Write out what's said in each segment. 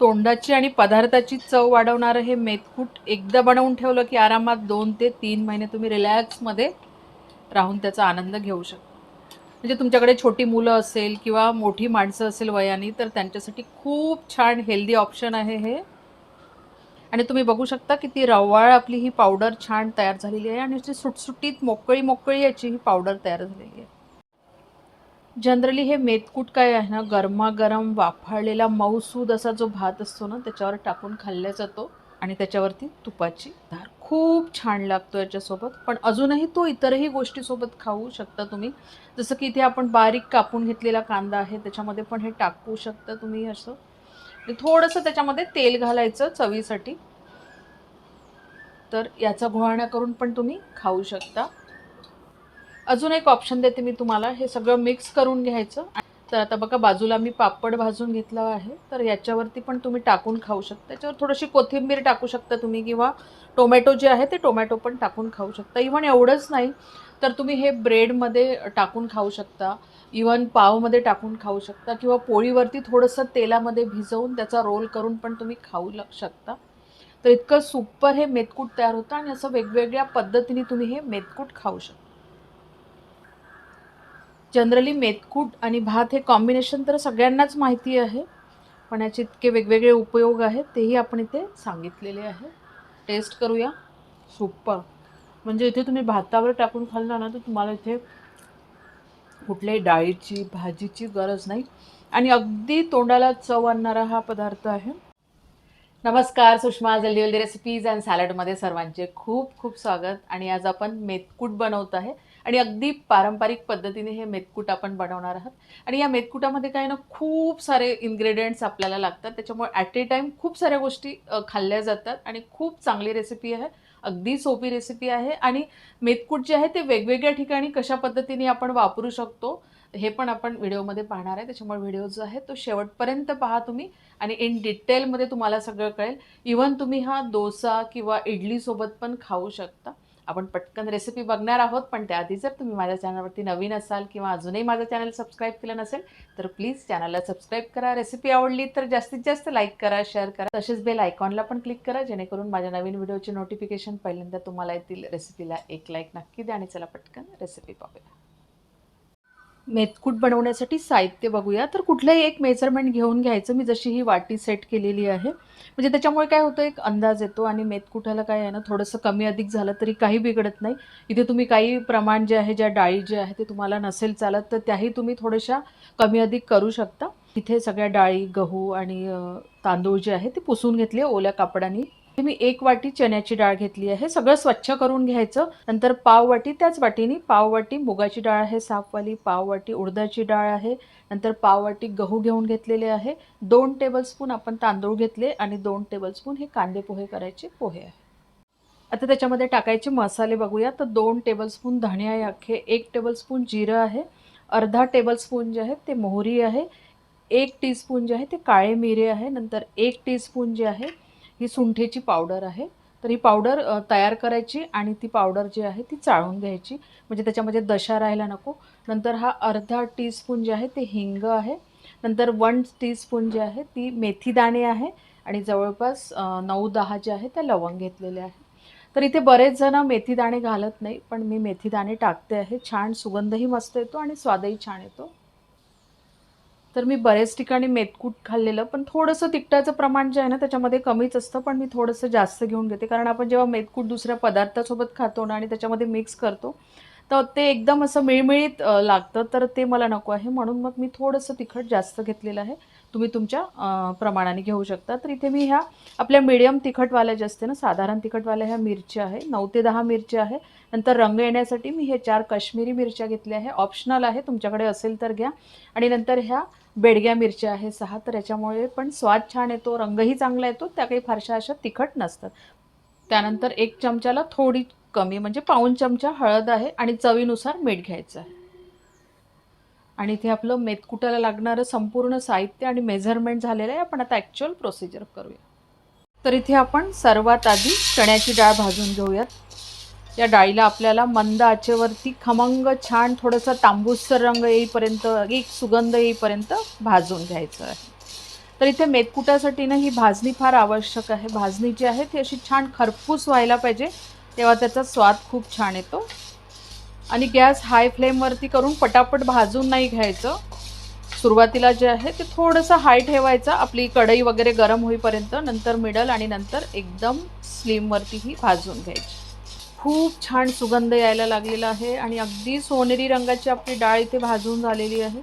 तोंडाची आणि पदार्थाची चव वाढवणारं हे मेथकूट एकदा बनवून ठेवलं की आरामात दोन ते तीन महिने तुम्ही रिलॅक्समध्ये राहून त्याचा आनंद घेऊ शकता. म्हणजे तुमच्याकडे छोटी मुलं असेल किंवा मोठी माणसं असेल वयाने तर त्यांच्यासाठी खूप छान हेल्दी ऑप्शन आहे हे. आणि तुम्ही बघू शकता की ती रवाळ आपली ही पावडर छान तयार झालेली आहे आणि ती सुटसुटीत मोकळी मोकळी याची ही पावडर तयार झालेली आहे. जनरली हे मेतकूट काय आहे ना गरमागरम वाफाळलेला मऊसूद असा जो भात असतो ना त्याच्यावर टाकून खाल्ला जातो आणि त्याच्यावरती तुपाची धार खूप छान लागतो याच्यासोबत. पण अजूनही तो इतरही गोष्टीसोबत खाऊ शकता तुम्ही. जसं की इथे आपण बारीक कापून घेतलेला कांदा आहे त्याच्यामध्ये पण हे टाकू शकता तुम्ही असं. थोडंसं त्याच्यामध्ये तेल घालायचं चवीसाठी. तर याचा घोळणा करून पण तुम्ही खाऊ शकता. अजून एक ऑप्शन देते मी तुम्हाला. हे सगळं मिक्स करून घ्यायचं. तर आता बघा बाजूला मी पापड भाजून घेतला आहे. तर याच्यावरती पण तुम्ही टाकून खाऊ शकता. त्याच्यावर थोडीशी कोथिंबीर टाकू शकता तुम्ही किंवा टोमॅटो जे आहे ते टोमॅटो पण टाकून खाऊ शकता. इव्हन एवढंच नाही तर तुम्ही हे ब्रेडमध्ये टाकून खाऊ शकता. इवन पावमध्ये टाकून खाऊ शकता किंवा पोळीवरती थोडंसं तेलामध्ये भिजवून त्याचा रोल करून पण तुम्ही खाऊ ल- शकता. तर इतकं सुपर हे मेतकूट तयार होतं आणि असं वेगवेगळ्या पद्धतीने तुम्ही हे मेतकूट खाऊ शकता. जनरली मेतकूट आणि भात हे कॉम्बिनेशन तर सगळ्यांनाच माहिती आहे पण याचे इतके वेगवेगळे उपयोग आहेत तेही आपण इथे सांगितलेले आहे. टेस्ट करूया. सुपर म्हणजे इथे तुम्ही भातावर टाकून खाल्ला ना तर तुम्हाला इथे कुठल्याही डाळीची भाजीची गरज नाही. आणि अगदी तोंडाला चव आणणारा हा पदार्थ आहे. नमस्कार सुषमा जल्दी जल्दी रेसिपीज अँड सॅलडमध्ये सर्वांचे खूप खूप स्वागत. आणि आज आपण मेतकूट बनवत आहे. आणि अगदी पारंपरिक पद्धतीने हे मेतकूट आपण बनवणार आहात. आणि या मेतकुटामध्ये काय ना खूप सारे इन्ग्रेडियंट्स आपल्याला लागतात. त्याच्यामुळे ॲट ए टाईम खूप साऱ्या गोष्टी खाल्ल्या जातात आणि खूप चांगली रेसिपी आहे. अगदी सोपी रेसिपी आहे. आणि मेतकूट जे आहे ते वेगवेगळ्या ठिकाणी कशा पद्धतीने आपण वापरू शकतो हे पण आपण व्हिडिओमध्ये पाहणार आहे. त्याच्यामुळे व्हिडिओ जो आहे तो शेवटपर्यंत पहा तुम्ही आणि इन डिटेलमध्ये तुम्हाला सगळं कळेल. इवन तुम्ही हा डोसा किंवा इडलीसोबत पण खाऊ शकता. आपण पटकन रेसिपी बघणार आहोत पण त्याआधी जर तुम्ही माझ्या चॅनलवरती नवीन असाल किंवा अजूनही माझं चॅनल सबस्क्राईब केलं नसेल तर प्लीज चॅनलला सबस्क्राईब करा. रेसिपी आवडली तर जास्तीत जास्त लाईक करा शेअर करा. तसेच बेल आयकॉनला पण क्लिक करा जेणेकरून माझ्या नवीन व्हिडिओचे नोटिफिकेशन पहिल्यांदा तुम्हाला येतील. रेसिपीला एक लाईक नक्की द्या आणि चला पटकन रेसिपी पाहूया मेतकूट बनवण्यासाठी साहित्य बघूया. तर कुठलंही एक मेजरमेंट घेऊन घ्यायचं मी जशी ही वाटी सेट केलेली आहे. म्हणजे त्याच्यामुळे काय होतं एक अंदाज येतो आणि मेथकुटाला काय आहे ना थोडंसं कमी अधिक झालं तरी काही बिघडत नाही. इथे तुम्ही काही प्रमाण जे आहे ज्या डाळी जे आहे ते तुम्हाला नसेल चालत तर त्याही तुम्ही थोड्याशा कमी अधिक करू शकता. इथे सगळ्या डाळी गहू आणि तांदूळ जे आहे ते पुसून घेतले ओल्या कापडाने मी एक वाटी चण्याची डाळ घेतली आहे. सगळं स्वच्छ करून घ्यायचं. नंतर पाव वाटी त्याच वाटीने पाव वाटी मुगाची डाळ आहे साफवाली पाव वाटी उडदाची डाळ आहे. नंतर पाव वाटी गहू घेऊन घेतलेले आहे. दोन टेबलस्पून आपण तांदूळ घेतले आणि दोन टेबलस्पून हे कांदे पोहे करायचे पोहे आहे. आता त्याच्यामध्ये टाकायचे मसाले बघूया. तर दोन टेबलस्पून धणे आहे अख्खे एक टेबलस्पून जिरं आहे अर्धा टेबलस्पून जे आहे ते मोहरी आहे एक टीस्पून जे आहे ते काळे मिरे आहे नंतर एक टीस्पून जे आहे ही सुंठेची पावडर आहे. तर ही पावडर तयार करायची आणि ती पावडर जी आहे ती चाळून घ्यायची. म्हणजे त्याच्यामध्ये दशा राहायला नको. नंतर हा अर्धा टीस्पून जे आहे ते हिंग आहे. नंतर वन टीस्पून जे आहे ती मेथी दाणे आहे. आणि जवळपास नऊ दहा जे आहे त्या लवंग घेतलेले आहे. तर इथे बरेच जण मेथी दाणे घालत नाही पण मी मेथी दाणे टाकते आहे. छान सुगंधही मस्त येतो आणि स्वादही छान येतो. तर मी बरेच ठिकाणी मेतकूट खाल्लेलं पण थोडंसं तिखटाचं प्रमाण जे आहे ना त्याच्यामध्ये कमीच असतं पण मी थोडंसं जास्त घेऊन घेते. कारण आपण जेव्हा मेतकूट दुसऱ्या पदार्थासोबत खातो ना आणि त्याच्यामध्ये मिक्स करतो तर ते एकदम असं मिळमिळीत लागतं. तर ते मला नको आहे. म्हणून मग मी थोडंसं तिखट जास्त घेतलेलं आहे. तुम्ही तुमच्या प्रमाणाने घेऊ शकता. तर इथे मी ह्या आपल्या मीडियम तिखटवाल्या ज्या असते ना साधारण तिखटवाल्या ह्या मिरच्या आहे नऊ ते दहा मिरच्या आहे. नंतर रंग येण्यासाठी मी हे चार काश्मीरी मिरच्या घेतल्या आहे. ऑप्शनल आहे तुमच्याकडे असेल तर घ्या. आणि नंतर ह्या बेडग्या मिरच्या आहे सहा. तर याच्यामुळे पण स्वाद छान येतो रंगही चांगला येतो त्या काही फारशा अशा तिखट नसतात. त्यानंतर एक चमच्याला थोडी कमी म्हणजे पाऊण चमचा हळद आहे आणि चवीनुसार मीठ घ्यायचं आहे. आणि इथे आपलं मेतकुटाला लागणारं संपूर्ण साहित्य आणि मेझरमेंट झालेलं आहे. आपण आता ॲक्च्युअल प्रोसिजर करूया. तर इथे आपण सर्वात आधी चण्याची डाळ भाजून घेऊयात. या डाळीला आपल्याला मंद आचेवरती खमंग छान थोडंसं तांबूसर रंग येईपर्यंत एक सुगंध येईपर्यंत भाजून घ्यायचं आहे. तर इथे मेदकुटासाठी ना ही भाजणी फार आवश्यक आहे. भाजणी जी आहे ती अशी छान खरपूस व्हायला पाहिजे तेव्हा त्याचा स्वाद खूप छान येतो. आणि गॅस हाय फ्लेमवरती करून पटापट भाजून नाही घ्यायचं. सुरुवातीला जे आहे ते थोडंसं हाय ठेवायचं. आपली कढई वगैरे गरम होईपर्यंत नंतर मिडल आणि नंतर एकदम स्लीमवरतीही भाजून घ्यायची. खूप छान सुगंध यायला लागलेला आहे आणि अगदी सोनेरी रंगाची आपली डाळ इथे भाजून झालेली आहे.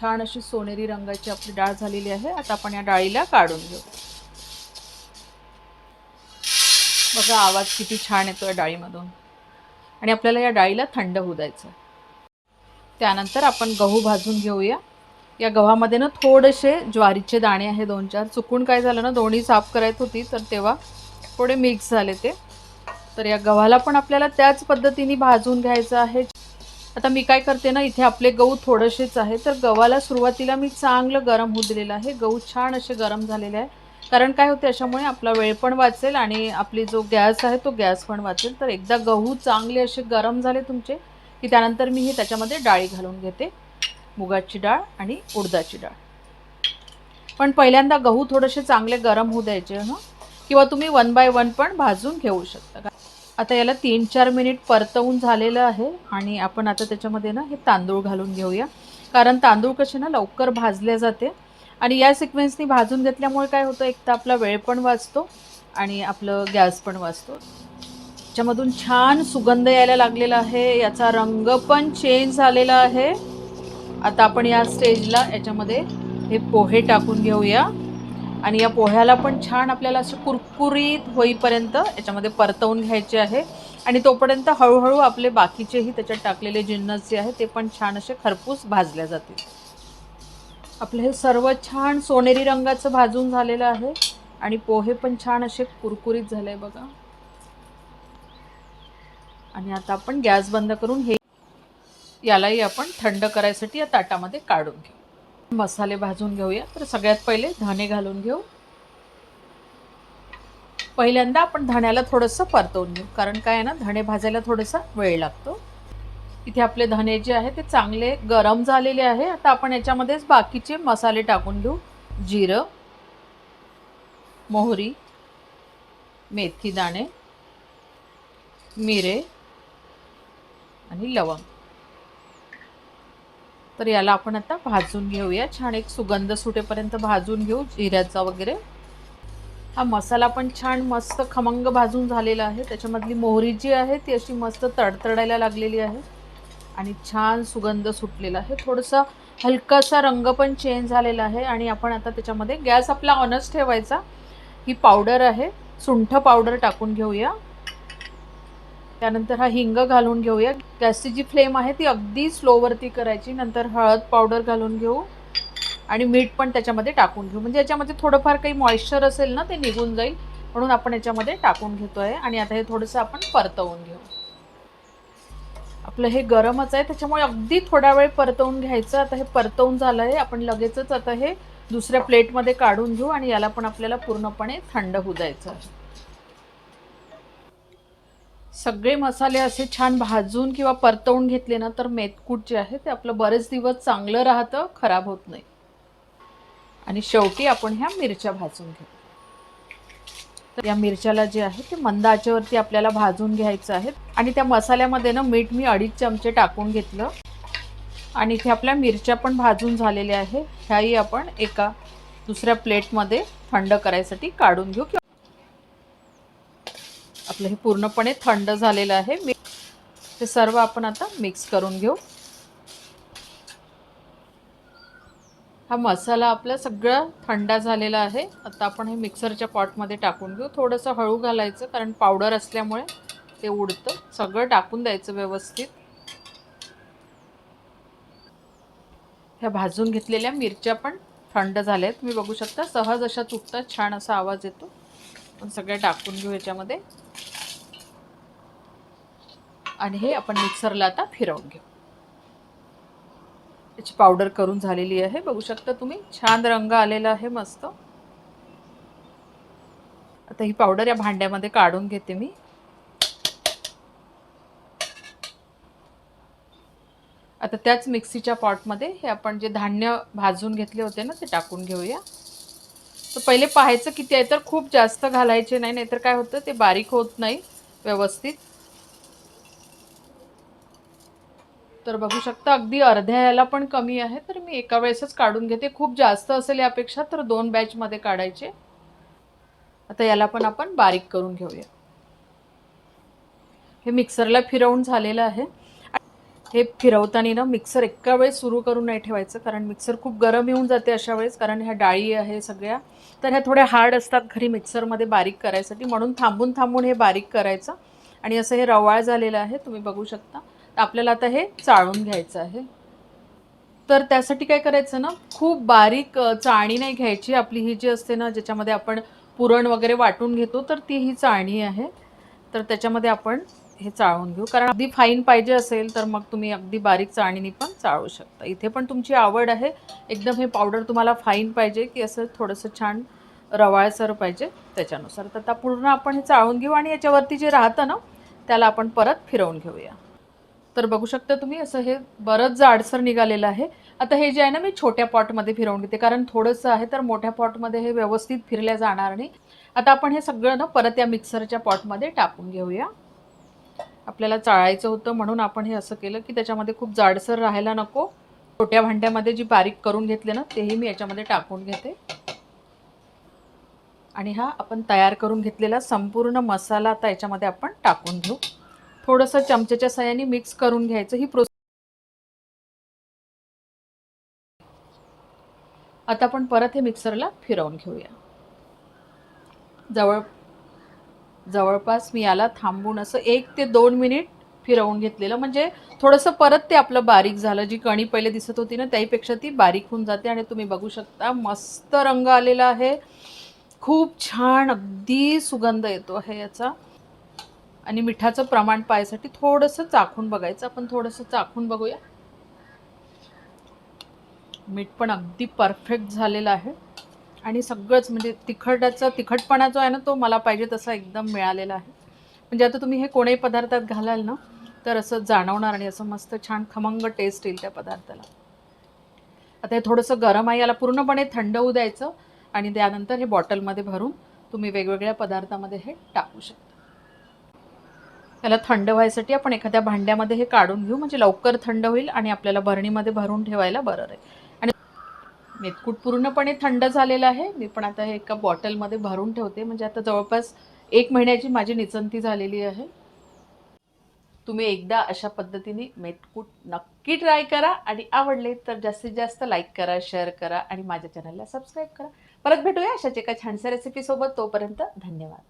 छान अशी सोनेरी रंगाची आपली डाळ झालेली आहे. आता आपण या डाळीला काढून घेऊ. बघा आवाज किती छान येतो या डाळीमधून. आणि आपल्याला या डाळीला थंड होऊ द्यायचं. त्यानंतर आपण गहू भाजून घेऊया. या गव्हामध्ये ना थोडेसे ज्वारीचे दाणे आहे दोन चार. चुकून काय झालं ना दोन्ही साफ करायत होती तर तेव्हा थोडे मिक्स झाले ते. तर या गव्हाला पण आपल्याला त्याच पद्धतीने भाजून घ्यायचं आहे. आता मी काय करते ना इथे आपले गहू थोडेसेच आहे तर गव्हाला सुरुवातीला मी चांगलं गरम होऊ दिलेलं आहे. गहू छान असे गरम झालेले आहे. कारण काय होते अशामुळे आपला वेळ पण वाचेल आणि आपली जो गॅस आहे तो गॅस पण वाचेल. तर एकदा गहू चांगले असे गरम झाले तुमचे की त्यानंतर मी हे त्याच्यामध्ये डाळी घालून घेते. मुगाची डाळ आणि उडदाची डाळ. पण पहिल्यांदा गहू थोडेसे चांगले गरम होऊ द्यायचे हं? किंवा तुम्ही वन बाय वन पण भाजून घेऊ शकता. आता याला तीन चार मिनिट परतवून झालेलं आहे आणि आपण आता त्याच्यामध्ये ना हे तांदूळ घालून घेऊया. कारण तांदूळ कसे ना लवकर भाजले जाते. आणि या सिक्वेन्सनी भाजून घेतल्यामुळे काय होतं एक तर आपला वेळ पण वाचतो आणि आपलं गॅस पण वाचतो. त्याच्यामधून छान सुगंध यायला लागलेला आहे याचा रंग पण चेंज झालेला आहे. आता आपण या स्टेजला याच्यामध्ये हे पोहे टाकून घेऊया. आणि या पोह्याला पण छान आपल्याला असं कुरकुरीत होईपर्यंत याच्यामध्ये परतवून घ्यायचे आहे. आणि तोपर्यंत हळूहळू आपले बाकीचेही त्याच्यात टाकलेले जिन्नस जे आहे ते पण छान असे खरपूस भाजल्या जातील. आपलं हे सर्व छान सोनेरी रंगाचं भाजून झालेलं आहे. आणि पोहे पण छान असे कुरकुरीत झाले बघा. आणि आता आपण गॅस बंद करून हे यालाही आपण थंड करायसाठी या ताटामध्ये काढून घेऊ. मसाले भाजून घेऊया. तर सगळ्यात पहिले धणे घालून घेऊ. पहिल्यांदा आपण धण्याला थोडंसं परतवून घेऊ. कारण काय आहे ना धणे भाजायला थोडासा वेळ लागतो. इथे आपले धने जे आहे ते चांगले गरम झालेले आहे. आता आपण याच्यामध्येच बाकीचे मसाले टाकून घेऊ जिरं मोहरी मेथी दाणे मिरे आणि लवंग. तर याला आपण आता भाजून घेऊया. छान एक सुगंध सुटेपर्यंत भाजून घेऊ जिऱ्याचा वगैरे. हा मसाला पण छान मस्त खमंग भाजून झालेला आहे. त्याच्यामधली मोहरी जी आहे ती अशी मस्त तडतडायला लागलेली आहे. आणि छान सुगंध सुटलेला आहे. थोडंसं हलकासा रंग पण चेंज झालेला आहे आणि आपण आता त्याच्यामध्ये गॅस आपला ऑनच ठेवायचा. ही पावडर आहे. सुंठ पावडर टाकून घेऊया. त्यानंतर हा हिंग घालून घेऊया. गॅसची जी फ्लेम आहे ती अगदी स्लोवरती करायची. नंतर हळद पावडर घालून घेऊ. आणि मीठ पण त्याच्यामध्ये टाकून घेऊ. म्हणजे याच्यामध्ये थोडंफार काही मॉइश्चर असेल ना ते निघून जाईल. म्हणून आपण याच्यामध्ये टाकून घेतो आहे आणि आता हे थोडंसं आपण परतवून घेऊ. आपलं हे गरमच आहे त्याच्यामुळे अगदी थोडा वेळ परतवून घ्यायचं. आता हे परतवून झालं आहे आपण लगेचच आता हे दुसऱ्या प्लेटमध्ये काढून घेऊ आणि याला पण आपल्याला पूर्णपणे थंड होऊ द्यायचं आहे. सगळे मसाले असे छान भाजून किंवा परतवून घेतले ना तर मेथकूट जे आहे ते आपलं बरेच दिवस चांगलं राहतं खराब होत नाही. आणि शेवटी आपण ह्या मिरच्या भाजून घेऊ. तर या मिरच्याला जे आहे ते मंद आचेवरती आपल्याला भाजून घ्यायचं आहे. आणि त्या मसाल्यामध्ये ना मीठ मी अडीच चमचे टाकून घेतलं. आणि इथे आपल्या मिरच्या पण भाजून झालेल्या आहे. ह्याही आपण एका दुसऱ्या प्लेटमध्ये थंड करायसाठी काढून घेऊ किंवा आपलं हे पूर्णपणे थंड झालेलं आहे. मी ते सर्व आपण आता मिक्स करून घेऊ. हा मसाला आपला सगळा थंडा झालेला आहे. आता आपण हे मिक्सरच्या पॉटमध्ये टाकून घेऊ. थोडंसं हळू घालायचं कारण पावडर असल्यामुळे ते उडतं. सगळं टाकून द्यायचं व्यवस्थित. ह्या भाजून घेतलेल्या मिरच्या पण थंड झाल्या आहेत तुम्ही बघू शकता सहज अशा तुटतात छान असा आवाज येतो. पण सगळ्या टाकून घेऊ याच्यामध्ये. आणि हे आपण मिक्सरला आता फिरवून घेऊ. याची पावडर करून झालेली आहे. बघू शकता तुम्ही. छान रंग आलेला आहे मस्त. आता ही पावडर या भांड्यामध्ये काढून घेते मी. आता त्याच मिक्सीच्या पॉटमध्ये हे आपण जे धान्य भाजून घेतले होते ना ते टाकून घेऊया. तर पहिले पाहायचं किती आहे तर खूप जास्त घालायचे नाही नाहीतर काय होतं ते बारीक होत नाही व्यवस्थित. तर बघू शकता अगदी अर्ध्या याला पण कमी आहे तर मी एका वेळेसच काढून घेते. खूप जास्त असेल यापेक्षा तर दोन बॅचमध्ये काढायचे. आता याला पण आपण बारीक करून घेऊया. हे मिक्सरला फिरवून झालेलं आहे. हे फिरवताना ना मिक्सर एका वेळेस सुरू करून नाही ठेवायचं कारण मिक्सर खूप गरम येऊन जाते अशा वेळेस कारण ह्या डाळी आहे सगळ्या. तर ह्या थोड्या हार्ड असतात घरी मिक्सरमध्ये बारीक करायसाठी म्हणून थांबून थांबून हे बारीक करायचं. आणि असं हे रवाळ झालेलं आहे तुम्ही बघू शकता. आपल्याला आता हे चाळून घ्यायचं आहे. तर त्यासाठी काय करायचं ना खूप बारीक चाळणी नाही घ्यायची. आपली ही जी असते ना ज्याच्यामध्ये आपण पुरण वगैरे वाटून घेतो तर ती ही चाळणी आहे. तर त्याच्यामध्ये आपण हे चाळून घेऊ. कारण अगदी फाईन पाहिजे असेल तर मग तुम्ही अगदी बारीक चाळणीने पण चाळू शकता. इथे पण तुमची आवड आहे. एकदम हे पावडर तुम्हाला फाईन पाहिजे की असं थोडंसं छान रवाळसर पाहिजे त्याच्यानुसार. तर आता पूर्ण आपण हे चाळून घेऊ आणि याच्यावरती जे राहतं ना त्याला आपण परत फिरवून घेऊया. तर बघू शकता तुम्ही असं हे बरंच जाडसर निघालेलं आहे. आता हे जे आहे ना मी छोट्या पॉटमध्ये फिरवून घेते कारण थोडंसं आहे तर मोठ्या पॉटमध्ये हे व्यवस्थित फिरल्या जाणार नाही. आता आपण हे सगळं ना परत या मिक्सरच्या पॉटमध्ये टाकून घेऊया. आपल्याला चाळायचं होतं म्हणून आपण हे असं केलं की त्याच्यामध्ये खूप जाडसर राहायला नको. छोट्या भांड्यामध्ये जी बारीक करून घेतले ना तेही मी याच्यामध्ये टाकून घेते. आणि हा आपण तयार करून घेतलेला संपूर्ण मसाला आता याच्यामध्ये आपण टाकून घेऊ. थोडंसं चमच्याच्या सहाय्याने मिक्स करून घ्यायचं. ही प्रोसेस आता आपण परत हे मिक्सरला फिरवून घेऊया. जवळ जवळपास मी याला थांबून असं एक ते दोन मिनिट फिरवून घेतलेलं. म्हणजे थोडंसं परत ते आपलं बारीक झालं. जी कणी पहिले दिसत होती ना त्याहीपेक्षा ती बारीक होऊन जाते आणि तुम्ही बघू शकता मस्त रंग आलेला आहे. खूप छान अगदी सुगंध येतो आहे याचा. आणि मिठाचं प्रमाण पाहायसाठी थोडंसं चाखून बघायचं. आपण थोडंसं चाखून बघूया. मीठ पण अगदी परफेक्ट झालेलं आहे. आणि सगळंच म्हणजे तिखटाचा तिखटपणा जो आहे ना तो मला पाहिजे तसा एकदम मिळालेला आहे. म्हणजे आता तुम्ही हे कोणीही पदार्थात घालाल ना तर असं जाणवणार आणि असं मस्त छान खमंग टेस्ट येईल त्या पदार्थाला. आता हे थोडंसं गरम आहे याला पूर्णपणे थंड होऊ द्यायचं आणि त्यानंतर हे बॉटलमध्ये भरून तुम्ही वेगवेगळ्या पदार्थामध्ये हे टाकू शकता. त्याला थंड व्हायसाठी आपण एखाद्या भांड्यामध्ये हे काढून घेऊ. म्हणजे लवकर थंड होईल आणि आपल्याला भरणीमध्ये भरून ठेवायला बरं राहील. आणि मेतकूट पूर्णपणे थंड झालेलं आहे. मी पण आता हे एका बॉटलमध्ये भरून ठेवते. म्हणजे आता जवळपास एक महिन्याची माझी निचंती झालेली आहे. तुम्ही एकदा अशा पद्धतीने मेतकूट नक्की ट्राय करा. आणि आवडले तर जास्तीत जास्त लाईक करा शेअर करा आणि माझ्या चॅनलला सबस्क्राईब करा. परत भेटूया अशाच एका छानशा रेसिपीसोबत तोपर्यंत धन्यवाद.